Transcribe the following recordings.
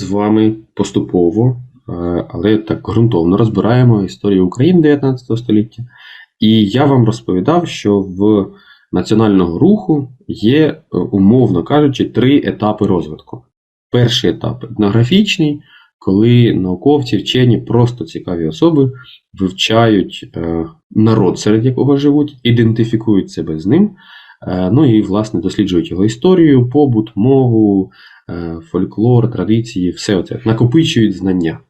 з вами поступово, е, але так ґрунтовно розбираємо історію України 19 століття. І я вам розповідав, що в національного руху є, е, умовно кажучи, три етапи розвитку. Перший етап етнографічний, коли науковці, вчені, просто цікаві особи вивчають е, народ, серед якого живуть, ідентифікують себе з ним. Ну і, власне, досліджують його історію, побут, мову, фольклор, традиції, все це накопичують знання.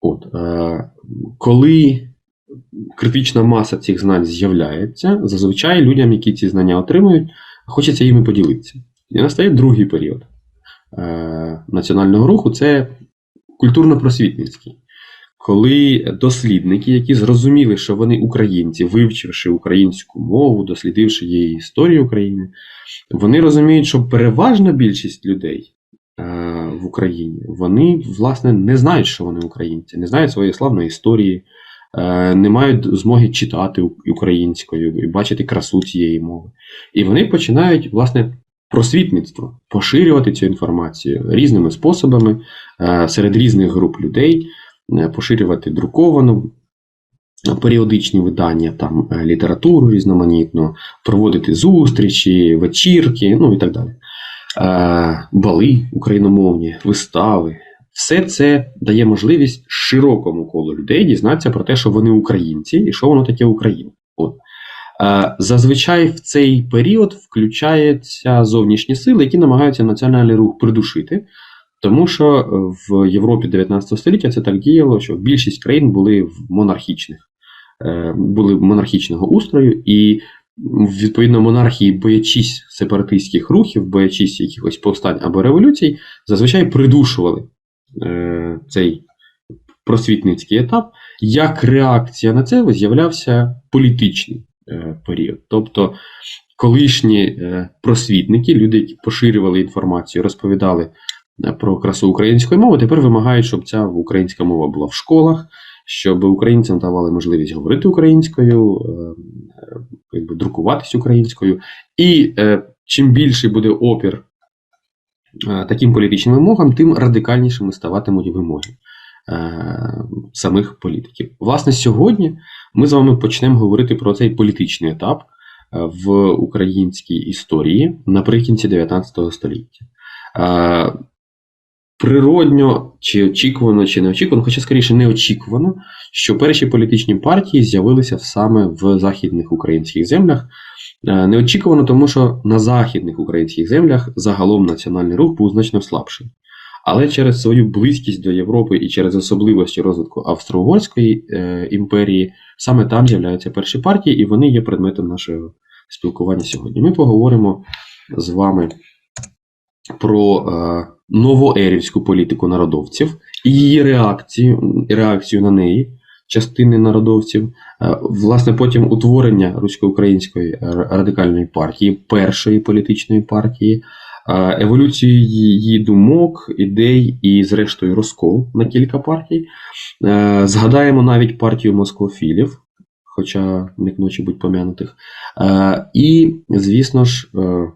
От, е, коли критична маса цих знань з'являється, зазвичай людям, які ці знання отримують, хочеться їми поділитися. І настає другий період е, національного руху це культурно-просвітницький. Коли дослідники, які зрозуміли, що вони українці, вивчивши українську мову, дослідивши її історію України, вони розуміють, що переважна більшість людей е, в Україні вони власне не знають, що вони українці, не знають своєї славної історії, е, не мають змоги читати українською і бачити красу цієї мови. І вони починають власне просвітництво поширювати цю інформацію різними способами е, серед різних груп людей, поширювати друковану. Періодичні видання, там е, літературу різноманітну, проводити зустрічі, вечірки, ну і так далі. Е, бали україномовні, вистави. Все це дає можливість широкому колу людей дізнатися про те, що вони українці і що воно таке Україна. От. Е, Зазвичай в цей період включаються зовнішні сили, які намагаються національний рух придушити, тому що е, в Європі 19 століття це так діяло, що більшість країн були в монархічних, е, були монархічного устрою, і відповідно монархії, боячись сепаратистських рухів, боячись якихось повстань або революцій, зазвичай придушували е, цей просвітницький етап. Як реакція на це з'являвся політичний період. Тобто колишні просвітники, люди, які поширювали інформацію, розповідали про красу української мови, тепер вимагають, щоб ця українська мова була в школах, щоб українцям давали можливість говорити українською, е, е, якби друкуватись українською. І е, чим більший буде опір е, таким політичним вимогам, тим радикальнішими ставатимуть вимоги е, самих політиків. Власне, сьогодні ми з вами почнемо говорити про цей політичний етап е, в українській історії наприкінці 19 століття. Природньо чи очікувано, чи не очікувано, хоча скоріше не очікувано, що перші політичні партії з'явилися саме в західних українських землях. Е, Неочікувано, тому що на західних українських землях загалом національний рух був значно слабший. Але через свою близькість до Європи і через особливості розвитку Австро-Угорської е, імперії саме там з'являються перші партії, і вони є предметом нашого спілкування сьогодні. Ми поговоримо з вами про е, новоерівську політику народовців і її реакцію, реакцію на неї, частини народовців, е, власне, потім утворення русько-української радикальної партії, першої політичної партії, е, еволюцію її, думок, ідей і, зрештою, розкол на кілька партій. Е, Згадаємо навіть партію москофілів, хоча не ночі будь пом'янутих. Е, І, звісно ж, е,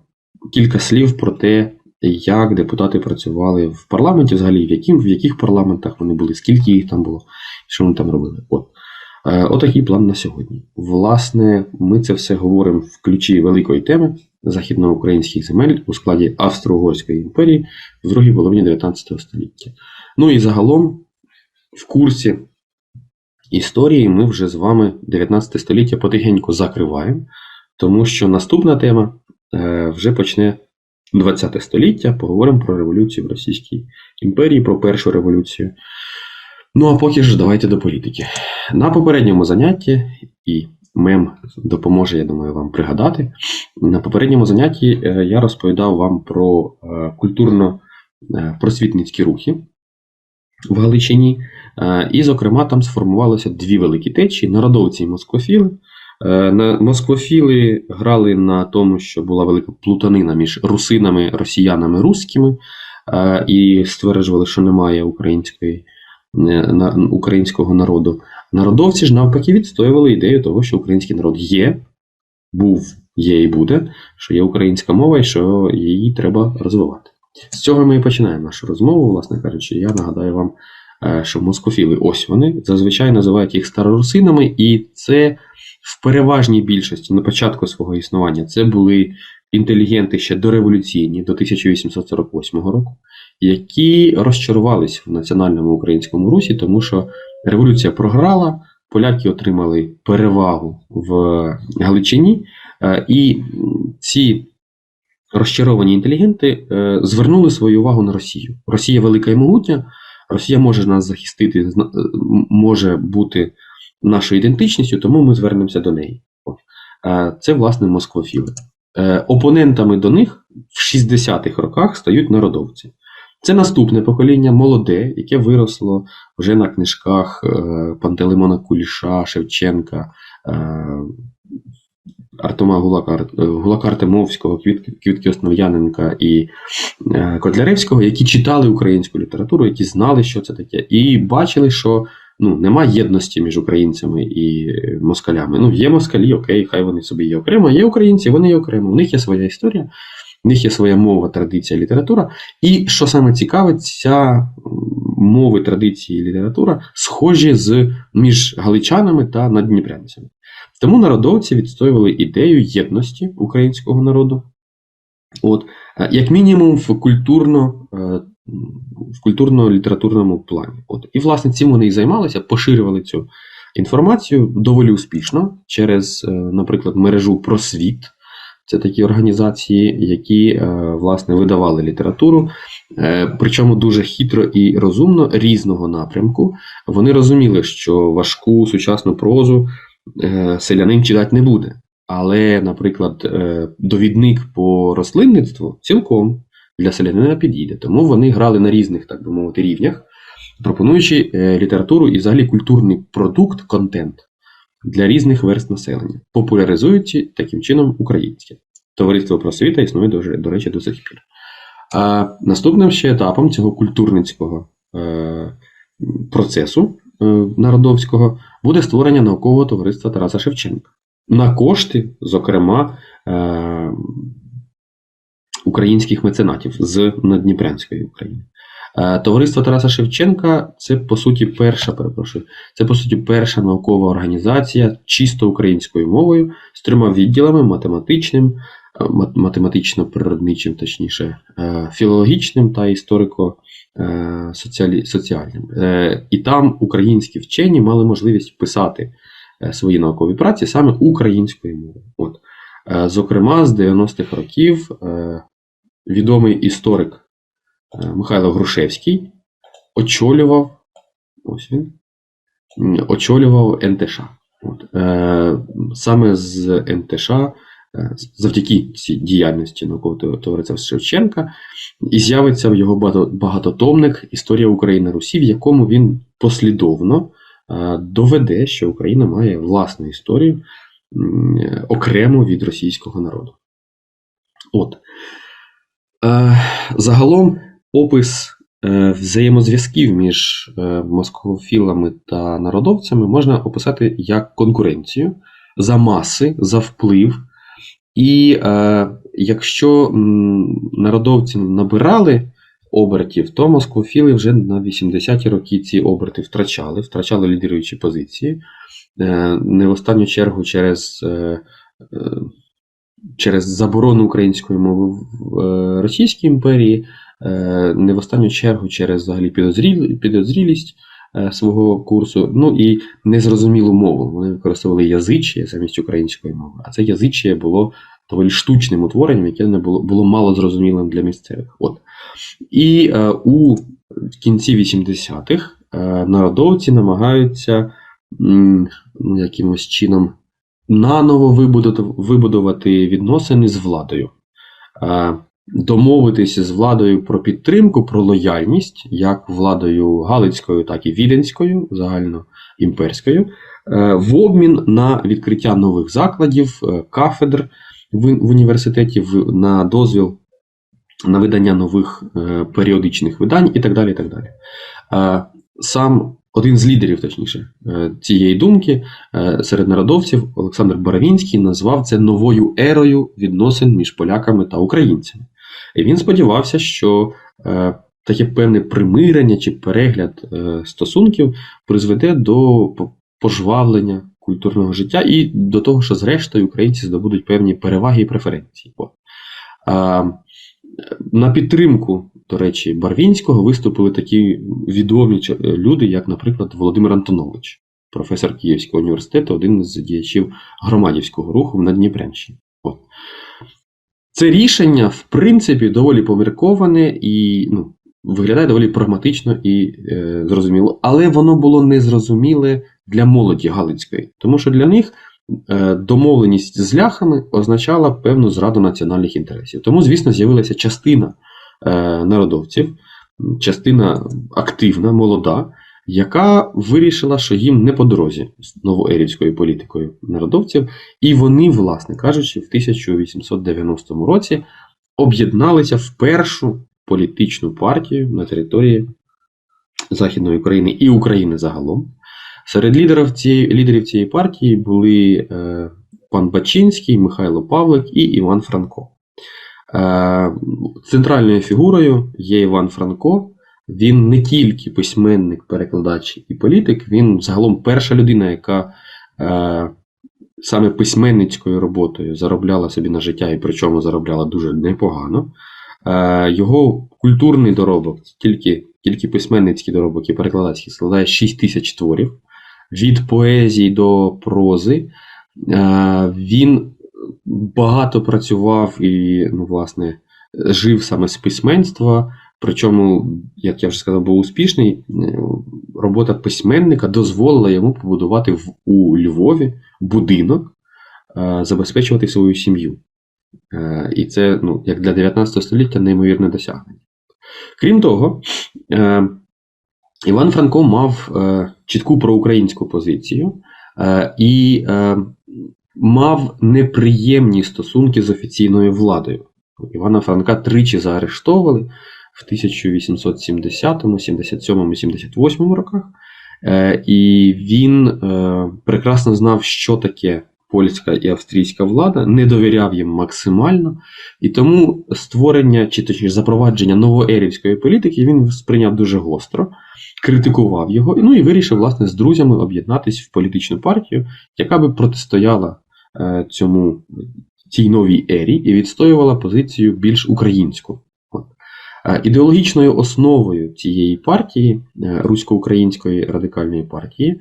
кілька слів про те, як депутати працювали в парламенті, взагалі в, яким, в яких парламентах вони були, скільки їх там було, що вони там робили. От. Е, Отакий план на сьогодні. Власне, ми це все говоримо в ключі великої теми західноукраїнських земель у складі Австро-Угорської імперії в другій половині 19 століття. Ну і загалом, в курсі історії ми вже з вами 19 століття потихеньку закриваємо, тому що наступна тема е, вже почне 20 століття. Поговоримо про революцію в Російській імперії, про першу революцію. Ну а поки ж давайте до політики. На попередньому занятті, і мем допоможе, я думаю, вам пригадати. На попередньому занятті е, я розповідав вам про е, культурно-просвітницькі рухи в Галичині. Е, І, зокрема, там сформувалося дві великі течії народовці і москофіли. Е, на- Москвофіли грали на тому, що була велика плутанина між русинами, росіянами, руськими, е, і стверджували, що немає української, е, українського народу. Народовці ж навпаки відстоювали ідею того, що український народ є, був, є і буде, що є українська мова, і що її треба розвивати. З цього ми і починаємо нашу розмову, власне кажучи, я нагадаю вам, що москофіли, ось вони, зазвичай називають їх старорусинами, і це в переважній більшості на початку свого існування це були інтелігенти ще дореволюційні до 1848 року, які розчарувались в національному українському русі, тому що революція програла, поляки отримали перевагу в Галичині, е, і ці розчаровані інтелігенти е, звернули свою увагу на Росію. Росія велика і могутня, Росія може нас захистити, е, може бути нашою ідентичністю, тому ми звернемося до неї. Це, власне, москвофіли. Е, Опонентами до них в 60-х роках стають народовці. Це наступне покоління, молоде, яке виросло вже на книжках е, Пантелеймона Куліша, Шевченка, е, Артема Гулака, Гулака Квітки, Основ'яненка і Котляревського, які читали українську літературу, які знали, що це таке, і бачили, що ну, нема єдності між українцями і е, москалями. Ну, є москалі, окей, хай вони собі є окремо, є українці, вони є окремо. У них є своя історія, в них є своя мова, традиція, література. І що саме цікаве, ця мови, традиції література схожі з між галичанами та наддніпрянцями. Тому народовці відстоювали ідею єдності українського народу. От, е, як мінімум в культурно, е, в культурно-літературному плані. От. І, власне, цим вони і займалися, поширювали цю інформацію доволі успішно через, е, наприклад, мережу Просвіт. Це такі організації, які е, власне видавали літературу, е, причому дуже хитро і розумно різного напрямку. Вони розуміли, що важку сучасну прозу селянин читати не буде. Але, наприклад, довідник по рослинництву цілком для селянина підійде. Тому вони грали на різних, так би мовити, рівнях, пропонуючи е, літературу і взагалі культурний продукт, контент для різних верст населення, популяризуючи таким чином українське. Товариство просвіта існує, до, речі, до сих пір. А наступним ще етапом цього культурницького е, процесу е, народовського буде створення наукового товариства Тараса Шевченка. На кошти, зокрема, українських меценатів з Надніпрянської України. Е, Товариство Тараса Шевченка це по суті перша, перепрошую, це по суті перша наукова організація чисто українською мовою з трьома відділами: математичним, е, математично-природничим, точніше, е, філологічним та історико соціалі- соціальним. Е, І там українські вчені мали можливість писати свої наукові праці саме українською мовою. От. Зокрема, з 90-х років відомий історик е, Михайло Грушевський очолював, ось він, очолював НТШ. От. Е, Саме з НТШ, е, завдяки цій діяльності наукового товариства Шевченка, і з'явиться в його багато- багатотомник Історія України Русі, в якому він послідовно е, доведе, що Україна має власну історію окремо від російського народу. От. Е, Загалом опис е, взаємозв'язків між е, москофілами та народовцями можна описати як конкуренцію за маси, за вплив. І якщо народовці набирали обертів, то москофіли вже на 80-ті роки ці оберти втрачали, втрачали лідируючі позиції. Не в останню чергу через, через заборону української мови в е, Російській імперії, е, не в останню чергу через взагалі підозрілість е, свого курсу, ну і незрозумілу мову. Вони використовували язичє замість української мови. А це язичє було доволі штучним утворенням, яке не було, було мало зрозумілим для місцевих. От. І е, у кінці 80-х е, народовці намагаються м, ну, якимось чином наново вибудувати, відносини з владою. Домовитися з владою про підтримку, про лояльність, як владою Галицькою, так і Віденською, загальноімперською, е, в обмін на відкриття нових закладів, е, кафедр в, університеті, на дозвіл на видання нових е, періодичних видань і так далі. І так далі. Сам один з лідерів, точніше, е, цієї думки е, серед народовців Олександр Боровінський назвав це новою ерою відносин між поляками та українцями. І він сподівався, що е, таке певне примирення чи перегляд стосунків призведе до пожвавлення культурного життя і до того, що зрештою українці здобудуть певні переваги і преференції. На підтримку, до речі, Барвінського виступили такі відомі люди, як, наприклад, Володимир Антонович, професор Київського університету, один з діячів громадівського руху на Дніпрянщині. От. Це рішення, в принципі, доволі помірковане і ну, виглядає доволі прагматично і е, зрозуміло, але воно було незрозуміле для молоді Галицької, тому що для них домовленість з ляхами означала певну зраду національних інтересів. Тому, звісно, з'явилася частина е, народовців, частина активна, молода, яка вирішила, що їм не по дорозі з новоерівською політикою народовців, і вони, власне кажучи, в 1890 році об'єдналися в першу політичну партію на території Західної України і України загалом. Серед лідерів цієї, лідерів цієї партії були е, пан Бачинський, Михайло Павлик і Іван Франко. Е, центральною фігурою є Іван Франко. Він не тільки письменник, перекладач і політик, він загалом перша людина, яка е, саме письменницькою роботою заробляла собі на життя, і причому заробляла дуже непогано. Е, його культурний доробок, тільки, тільки письменницький доробок і перекладацький, складає 6 тисяч творів. Від поезії до прози. Е, він багато працював і, ну, власне, жив саме з письменства. Причому, як я вже сказав, був успішний. Робота письменника дозволила йому побудувати в, у Львові будинок, е, забезпечувати свою сім'ю. Е, І це, ну, як для 19 століття, неймовірне досягнення. Крім того, Іван Франко мав е, чітку проукраїнську позицію е, і е, мав неприємні стосунки з офіційною владою. Івана Франка тричі заарештовували в 1870, 77, 78 роках, і він прекрасно знав, що таке польська і австрійська влада, не довіряв їм максимально, і тому створення чи точніше запровадження новоерівської політики він сприйняв дуже гостро, критикував його, ну і вирішив, власне, з друзями об'єднатися в політичну партію, яка би протистояла е, цьому цій новій ері і відстоювала позицію більш українську. Е, Ідеологічною основою цієї партії, е, русько-української радикальної партії,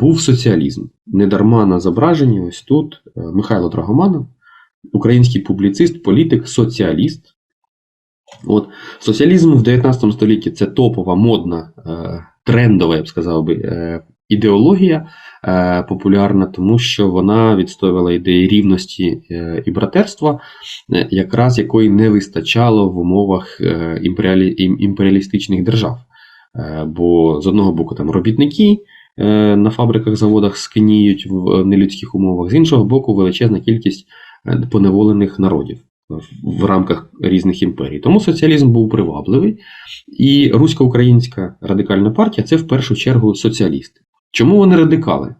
був соціалізм. Недарма на зображенні ось тут Михайло Драгоманов, український публіцист, політик, соціаліст. От, соціалізм в 19 столітті це топова, модна, е, трендова, я б сказав би, е, ідеологія, е, популярна, тому що вона відстоювала ідеї рівності і братерства, якраз якої не вистачало в умовах імперіалі, ім- імперіалістичних держав. Бо з одного боку там робітники на фабриках, заводах скиніють в нелюдських умовах, з іншого боку, величезна кількість поневолених народів в- рамках різних імперій. Тому соціалізм був привабливий, і русько-українська радикальна партія це в першу чергу соціалісти. Чому вони радикали?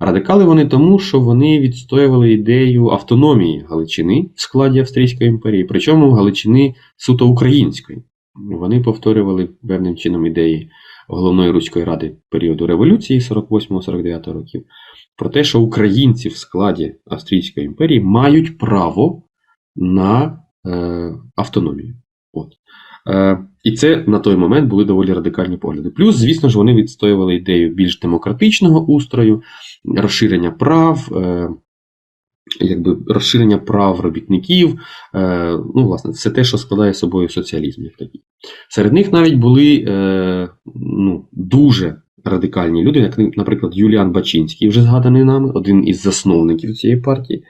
Радикали вони тому, що вони відстоювали ідею автономії Галичини в складі Австрійської імперії, причому Галичини суто української. Вони повторювали певним чином ідеї головної руської ради періоду революції 48-49 років про те, що українці в складі Австрійської імперії мають право на е, автономію. От. Е, і це на той момент були доволі радикальні погляди. Плюс, звісно ж, вони відстоювали ідею більш демократичного устрою, розширення прав, е, якби розширення прав робітників, е, ну, власне, все те, що складає собою соціалізм, як такий. Серед них навіть були е, ну, дуже радикальні люди, як, наприклад, Юліан Бачинський, вже згаданий нами, один із засновників цієї партії.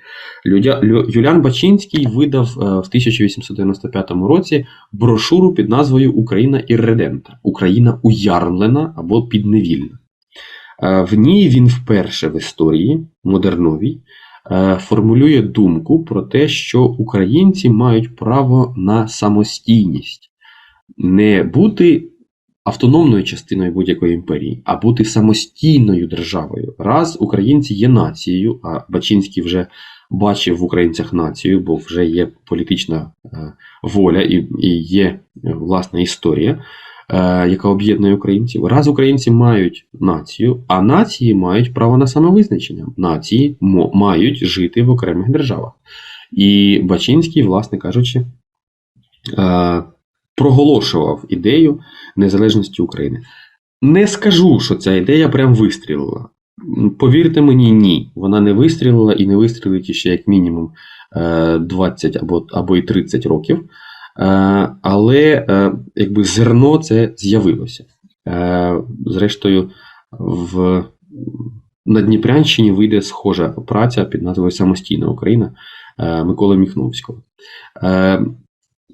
Юліан Бачинський видав е, в 1895 році брошуру під назвою Україна ірредента, Україна уярмлена або підневільна. Е, В ній він вперше в історії модерновій е, формулює думку про те, що українці мають право на самостійність, не бути автономною частиною будь-якої імперії, а бути самостійною державою. Раз українці є нацією, а Бачинський вже бачив в українцях націю, бо вже є політична е, воля і, і є е, власна історія, е, яка об'єднує українців. Раз українці мають націю, а нації мають право на самовизначення. Нації мають жити в окремих державах. І Бачинський, власне кажучи, проголошував ідею незалежності України. Не скажу, що ця ідея прям вистрілила. Повірте мені, ні. Вона не вистрілила і не вистрілить ще як мінімум е, 20 або, або і 30 років. Е, Але е, якби зерно це з'явилося. Е, Зрештою, в на Дніпрянщині вийде схожа праця під назвою Самостійна Україна е, Миколи Міхновського.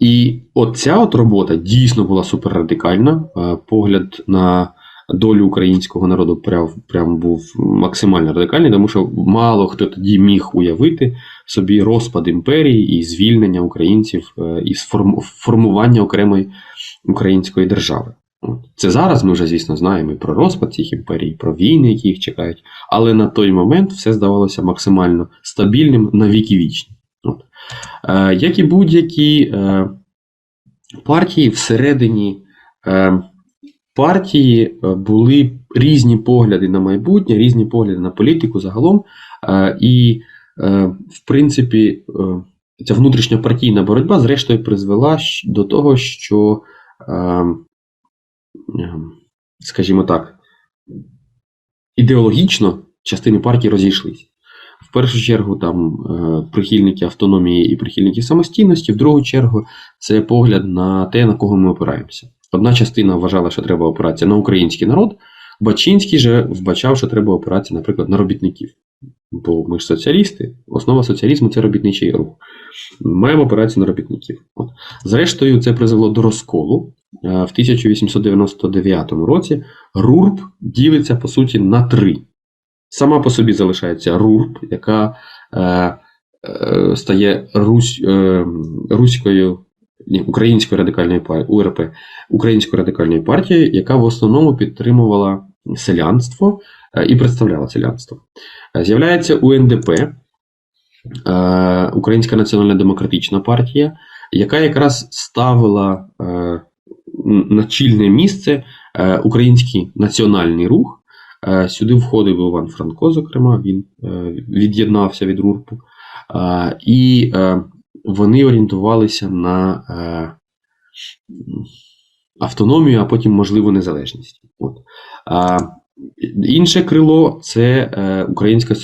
І от ця от робота дійсно була суперрадикальна. Е, Погляд на долю українського народу прям, прям був максимально радикальний, тому що мало хто тоді міг уявити собі розпад імперії і звільнення українців е, і формування окремої української держави. Це зараз ми вже, звісно, знаємо і про розпад цих імперій, про війни, які їх чекають. Але на той момент все здавалося максимально стабільним на віки вічні. Е, як і будь-які е, партії всередині е, партії були різні погляди на майбутнє, різні погляди на політику загалом. І, в принципі, ця внутрішньопартійна боротьба, зрештою, призвела до того, що, скажімо так, ідеологічно частини партії розійшлися. В першу чергу там е, прихильники автономії і прихильники самостійності, в другу чергу це погляд на те, на кого ми опираємося. Одна частина вважала, що треба опиратися на український народ, Бачинський же вбачав, що треба опиратися, наприклад, на робітників. Бо ми ж соціалісти, основа соціалізму це робітничий рух. Маємо опиратися на робітників. От. Зрештою, це призвело до розколу. Е, В 1899 році РУРБ ділиться по суті на три. Сама по собі залишається РУРБ, яка е, е, стає Русь, е, руською, ні, українською радикальною партією, УРП, українською радикальною партією, яка в основному підтримувала селянство е, і представляла селянство. Е, З'являється УНДП, е, Українська національна демократична партія, яка якраз ставила е, на чільне місце е, український національний рух. Е, Сюди входив Іван Франко, зокрема, він е, від'єднався від РУРПу. Е, І вони орієнтувалися на автономію, а потім, можливо, незалежність. От. Інше крило це е, Українська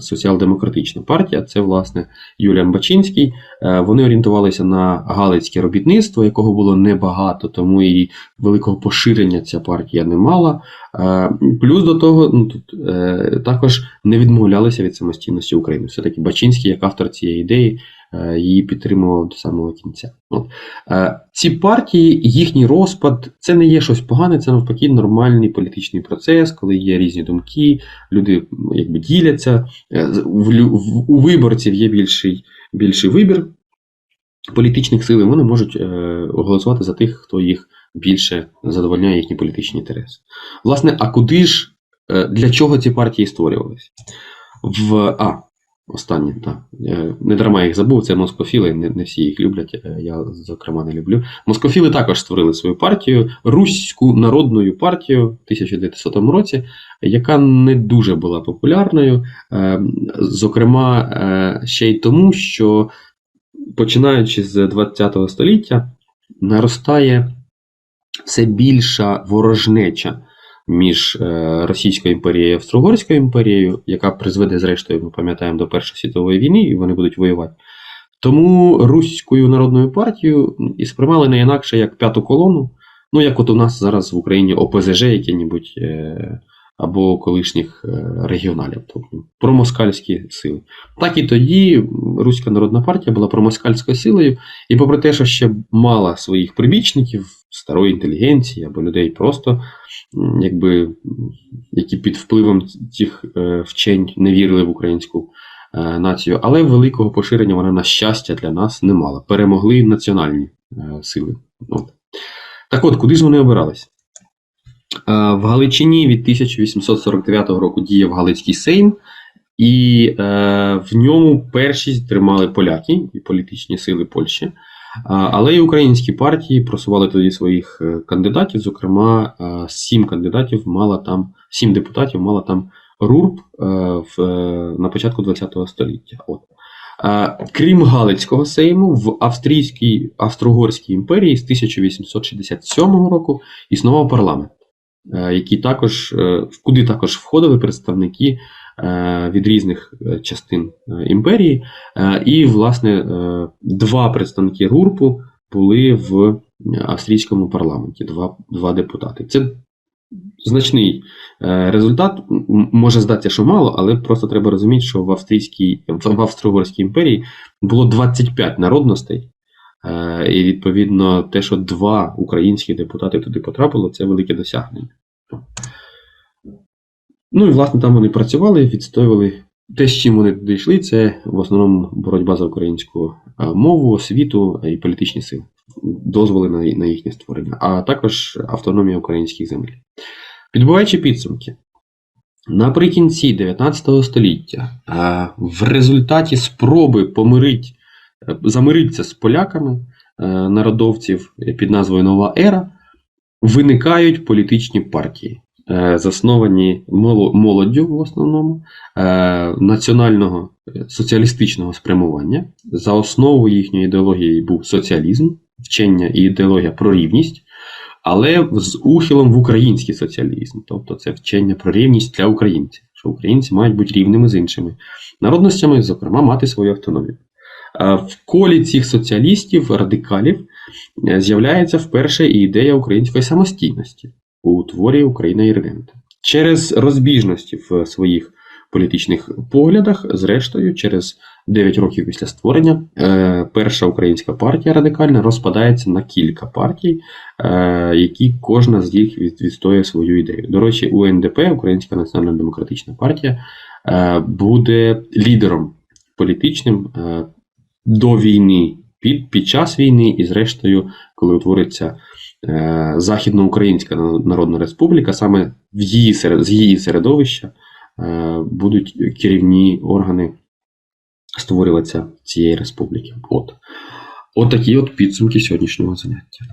соціал-демократична партія. Це, власне, Юліан Бачинський. Е, вони орієнтувалися на галицьке робітництво, якого було небагато, тому і великого поширення ця партія не мала. Е, Плюс до того, ну тут також не відмовлялися від самостійності України. Все-таки Бачинський, як автор цієї ідеї, її підтримував до самого кінця. От. Е, Ці партії, їхній розпад, це не є щось погане, це навпаки нормальний політичний процес, коли є різні думки, люди якби діляться. Е, У виборців є більший, більший вибір політичних сил, і вони можуть е, голосувати за тих, хто їх більше задовольняє їхні політичні інтереси. Власне, а куди ж, е, для чого ці партії створювалися? В А. Останнє, так. Е, Не дарма їх забув, це москофіли, не, не всі їх люблять, е, я, зокрема, не люблю. Москофіли також створили свою партію, Руську народну партію в 1900 році, яка не дуже була популярною. Е, Зокрема, ще й тому, що починаючи з ХХ століття, наростає все більша ворожнеча між е, Російською імперією і Австро-Угорською імперією, яка призведе, зрештою, ми пам'ятаємо, до Першої світової війни, і вони будуть воювати. Тому Руською народною партією і сприймали не інакше як п'яту колону, ну як от у нас зараз в Україні ОПЗЖ які-небудь е, або колишніх е, регіоналів, тобто промоскальські сили. Так і тоді Руська народна партія була промоскальською силою, і попри те, що ще мала своїх прибічників, старої інтелігенції або людей просто, якби, які під впливом цих е, вчень не вірили в українську е, націю, але великого поширення вона, на щастя, для нас не мала. Перемогли національні сили. От. Так от, куди ж вони обирались? Е, В Галичині від 1849 року діяв Галицький Сейм, і е, в ньому першість тримали поляки і політичні сили Польщі. Але й українські партії просували тоді своїх е, кандидатів. Зокрема, е, сім кандидатів мала там, сім депутатів мала там РУРП е, в, е, на початку ХХ століття. От. Е, Крім Галицького сейму, в Австрійській Австро-Угорській імперії з 1867 року існував парламент, е, який також, е, куди також входили представники е, від різних частин імперії. І, власне, два представники РУРПу були в австрійському парламенті, два, два депутати. Це значний результат. Може здатися, що мало, але просто треба розуміти, що в австрійській в в Австро-Угорській імперії було 25 народностей. Е, І відповідно, те, що два українські депутати туди потрапило, це велике досягнення. Ну і власне там вони працювали, відстоювали те, з чим вони туди йшли, це в основному боротьба за українську е, мову, освіту і політичні сили, дозволи на, їхнє створення, а також автономія українських земель. Підбиваючи підсумки, наприкінці 19 століття е, в результаті спроби помирити, замиритися з поляками е, народовців під назвою Нова Ера, виникають політичні партії, е, засновані молоддю в основному е, національного соціалістичного спрямування. За основу їхньої ідеології був соціалізм, вчення і ідеологія про рівність, але з ухилом в український соціалізм, тобто це вчення про рівність для українців, що українці мають бути рівними з іншими народностями, зокрема, мати свою автономію. В колі цих соціалістів, радикалів, е, з'являється вперше і ідея української самостійності у творі Україна і Через розбіжності в своїх політичних поглядах, зрештою, через 9 років після створення, е, перша українська партія радикальна розпадається на кілька партій, е, які кожна з них від- відстоює свою ідею. До речі, УНДП, Українська Національна Демократична партія, буде лідером політичним до війни, під, під час війни і, зрештою, коли утвориться е, Західноукраїнська Народна Республіка, саме в її серед, з її середовища е, будуть керівні органи створюватися цієї республіки. От. От такі от підсумки сьогоднішнього заняття.